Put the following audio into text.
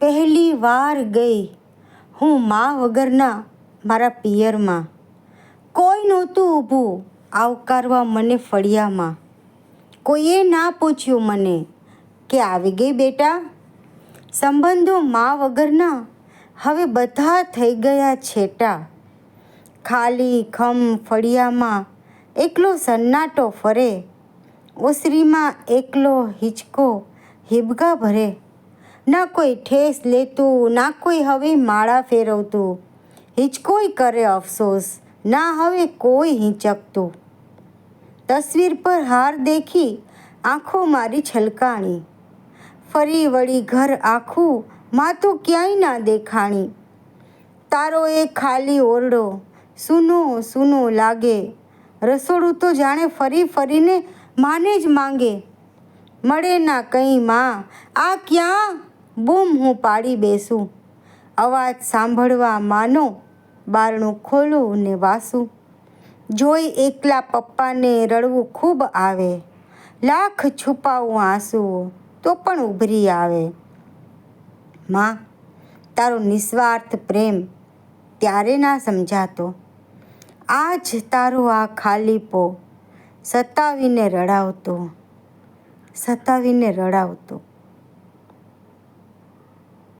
પહેલી વાર ગઈ હું મા વગરના મારા પિયરમાં. કોઈ નહોતું ઊભું આવકારવા મને ફળિયામાં. કોઈએ ના પૂછ્યું મને કે આવી ગઈ બેટા? સંબંધો મા વગરના હવે બધા થઈ ગયા છેટા. ખાલી ખમ ફળિયામાં એકલો સન્નાટો ફરે, ઓસરીમાં એકલો હિંચકો હિબકા ભરે. ના કોઈ ઠેસ લેતું, ના કોઈ હવે માળા ફેરવતું. હિંચકોઈ કરે અફસોસ, ના હવે કોઈ હિંચકતું. તસવીર પર હાર દેખી આંખો મારી છલકાણી. ફરી વળી ઘર આખું માં તો ક્યાંય ના દેખાણી. તારો એ ખાલી ઓરડો, સૂનો સૂનો લાગે. રસોડું તો જાણે ફરી ફરીને માને જ માંગે. મળે ના કંઈ માં, આ ક્યાં? બૂમ હું પાડી બેસું. અવાજ સાંભળવા માનો, બારણું ખોલું ને વાસું. જોઈ એકલા પપ્પાને રડવું ખૂબ આવે. લાખ છુપાવું આંસુઓ, તો પણ ઉભરી આવે. માં, તારો નિસ્વાર્થ પ્રેમ ત્યારે ના સમજાતો. આજ તારો આ ખાલીપો સતાવીને રડાવતો સતાવીને રડાવતો.